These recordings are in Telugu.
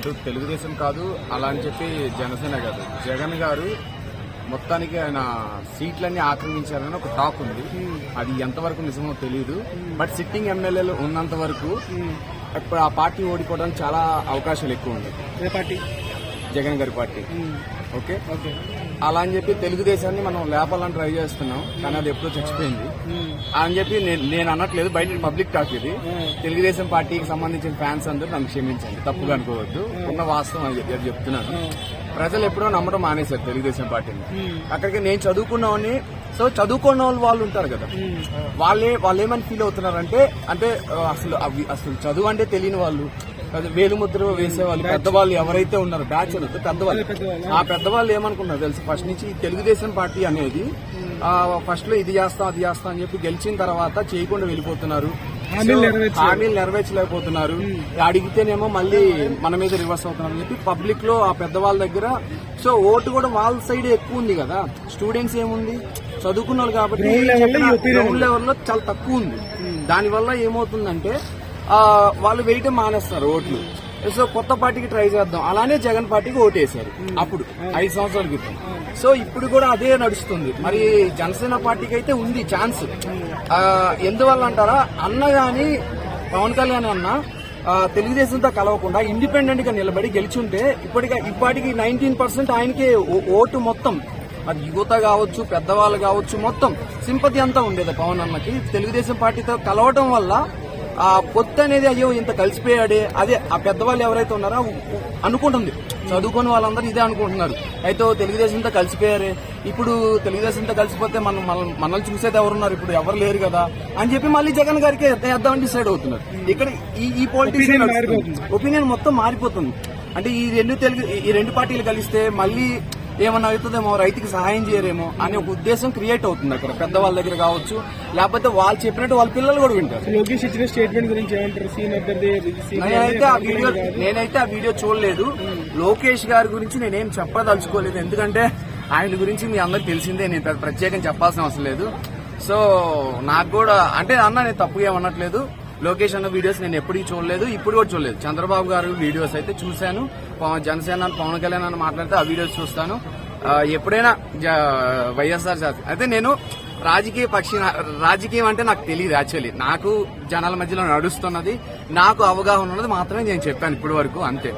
అటు తెలుగుదేశం కాదు అలా అని చెప్పి జనసేన కాదు. జగన్ గారు మొత్తానికి ఆయన సీట్లన్నీ ఆక్రమించారని ఒక టాక్ ఉంది. అది ఎంతవరకు నిజమో తెలియదు బట్ సిట్టింగ్ ఎమ్మెల్యేలు ఉన్నంత వరకు ఇప్పుడు ఆ పార్టీ ఓడిపోవడానికి చాలా అవకాశాలు ఎక్కువ ఉంది ఏ పార్టీ? జగన్ గారి పార్టీ. ఓకే? అలా అని చెప్పి తెలుగుదేశాన్ని మనం లేపాలని ట్రై చేస్తున్నాం కానీ అది ఎప్పుడో చచ్చిపోయింది. అని చెప్పి నేను నేను అనట్లేదు బయట పబ్లిక్ టాక్ ఇది. తెలుగుదేశం పార్టీకి సంబంధించిన ఫ్యాన్స్ అందరూ నన్ను క్షమించండి తప్పుగా అనుకోవద్దు. ఉన్న వాస్తవం అని చెప్పి చెప్తున్నాను. ప్రజలు ఎప్పుడో నమ్మడం మానేశారు తెలుగుదేశం పార్టీని. అక్కడికి నేను చదువుకున్నామని సో చదువుకున్న వాళ్ళు వాళ్ళు ఉంటారు కదా. వాళ్ళే వాళ్ళు ఏమని ఫీల్ అవుతున్నారంటే అంటే అసలు అవి అసలు చదువు అంటే తెలియని వాళ్ళు. వేలుముద్ర వేసేవాళ్ళు పెద్దవాళ్ళు ఎవరైతే ఉన్నారో బ్యాచ్ పెద్దవాళ్ళు. ఆ. పెద్దవాళ్ళు ఏమనుకున్నారు తెలుసు? ఫస్ట్ నుంచి తెలుగుదేశం పార్టీ అనేది ఫస్ట్లో ఇది చేస్తాం అది చేస్తాం అని చెప్పి గెలిచిన తర్వాత చేయకుండా వెళ్ళిపోతున్నారు. హామీలు నెరవేర్చ- హామీలు నెరవేర్చలేకపోతున్నారు. అడిగితేనేమో మళ్ళీ మన మీద రివర్స్ అవుతున్నారు అని చెప్పి పబ్లిక్లో ఆ పెద్దవాళ్ళ దగ్గర సో ఓటు కూడా వాళ్ళ సైడ్ ఎక్కువ ఉంది కదా. స్టూడెంట్స్ ఏముంది? చదువుకున్న వాళ్ళు కాబట్టి గ్రౌండ్ లెవెల్లో చాలా తక్కువ ఉంది. దానివల్ల ఏమవుతుందంటే వాళ్ళు వేయటం మానేస్తారు ఓట్లు. సో కొత్త పార్టీకి ట్రై చేద్దాం. అలానే జగన్ పార్టీకి ఓటేశారు. అప్పుడు ఐదు సంవత్సరాల క్రితం. సో ఇప్పుడు కూడా అదే నడుస్తుంది. మరి జనసేన పార్టీకి అయితే ఉంది ఛాన్స్. ఎందువల్ల అంటారా? అన్న గాని పవన్ కళ్యాణ్ అన్న తెలుగుదేశంతో కలవకుండా ఇండిపెండెంట్గా నిలబడి గెలిచుంటే ఇప్పటికి ఇప్పటికి నైన్టీన్ పర్సెంట్ ఆయనకే ఓ- ఓటు మొత్తం. అది యువత కావచ్చు పెద్దవాళ్ళు కావచ్చు మొత్తం. సింపతి అంతా ఉండేది పవన్ అన్నకి. తెలుగుదేశం పార్టీతో కలవటం వల్ల ఆ పొత్తు అనేది అయ్యో ఇంత కలిసిపోయాడే. అదే ఆ పెద్దవాళ్ళు ఎవరైతే ఉన్నారో అనుకుంటుంది. చదువుకుని వాళ్ళందరూ ఇదే అనుకుంటున్నారు. అయితే తెలుగుదేశంతో కలిసిపోయారే. ఇప్పుడు తెలుగుదేశంతో కలిసిపోతే మనం మన- మనల్ని చూసేది ఎవరున్నారు? ఇప్పుడు ఎవరు లేరు కదా అని చెప్పి మళ్ళీ జగన్ గారికి వేద్దామని డిసైడ్ అవుతున్నారు. ఇక్కడ ఈ ఈ పాలిటిక్స్. ఒపీనియన్ మొత్తం మారిపోతుంది. అంటే ఈ రెండు తెలుగు ఈ రెండు పార్టీలు కలిస్తే మళ్ళీ ఏమన్నా అవుతుందేమో రైతుకి సహాయం చేయరేమో అనే ఒక ఉద్దేశం క్రియేట్ అవుతుంది అక్కడ. పెద్దవాళ్ళ దగ్గర కావచ్చు లేకపోతే వాళ్ళు చెప్పినట్టు వాళ్ళ పిల్లలు కూడా వింటారు. లోకేష్ ఇచ్చిన స్టేట్మెంట్ గురించి నేనైతే ఆ వీడియో నేనైతే ఆ వీడియో చూడలేదు. లోకేష్ గారి గురించి నేనేం చెప్పదలుచుకోలేదు. ఎందుకంటే ఆయన గురించి మీ అందరికి తెలిసిందే నేను ప్రత్యేకం చెప్పాల్సిన అవసరం లేదు. సో నాకు కూడా అంటే అన్న నేను తప్పుగా ఏమనట్లేదు. లోకేష్ అన్న వీడియోస్ నేను ఎప్పటికీ చూడలేదు ఇప్పుడు కూడా చూడలేదు. చంద్రబాబు గారు వీడియోస్ అయితే చూశాను. పవన్- జనసేన పవన్ కళ్యాణ్ అని మాట్లాడితే ఆ వీడియోస్ చూస్తాను. ఎప్పుడైనా వైఎస్ఆర్ జాతి అయితే నేను రాజకీయ పక్షి రాజకీయం అంటే నాకు తెలియదు యాక్చువల్లీ. నాకు జనాల మధ్యలో నడుస్తున్నది నాకు అవగాహన ఉన్నది మాత్రమే నేను చెప్పాను ఇప్పటి వరకు అంతే.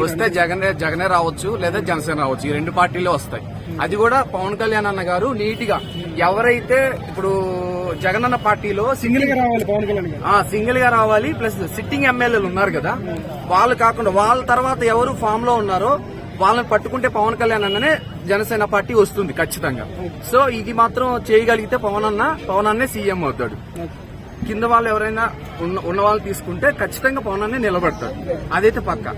వస్తే జగన్ జగనే రావచ్చు లేదా జనసేన రావచ్చు. ఈ రెండు పార్టీలే వస్తాయి. అది కూడా పవన్ కళ్యాణ్ అన్న గారు నీట్గా ఎవరైతే ఇప్పుడు జగన్ అన్న పార్టీలో సింగిల్గా రావాలి పవన్ కళ్యాణ్ సింగిల్గా రావాలి ప్లస్ సిట్టింగ్ ఎమ్మెల్యేలు ఉన్నారు కదా వాళ్ళు కాకుండా వాళ్ళ తర్వాత ఎవరు ఫామ్లో ఉన్నారో వాళ్ళని పట్టుకుంటే పవన్ కళ్యాణ్ అన్ననే జనసేన పార్టీ వస్తుంది ఖచ్చితంగా. సో ఇది మాత్రం చేయగలిగితే పవన్ అన్న పవన్ అన్నే సీఎం అవుతాడు. కింద వాళ్ళు ఎవరైనా ఉన్న వాళ్ళు తీసుకుంటే ఖచ్చితంగా పవన్ అన్నే నిలబడతాడు. అదైతే పక్కా.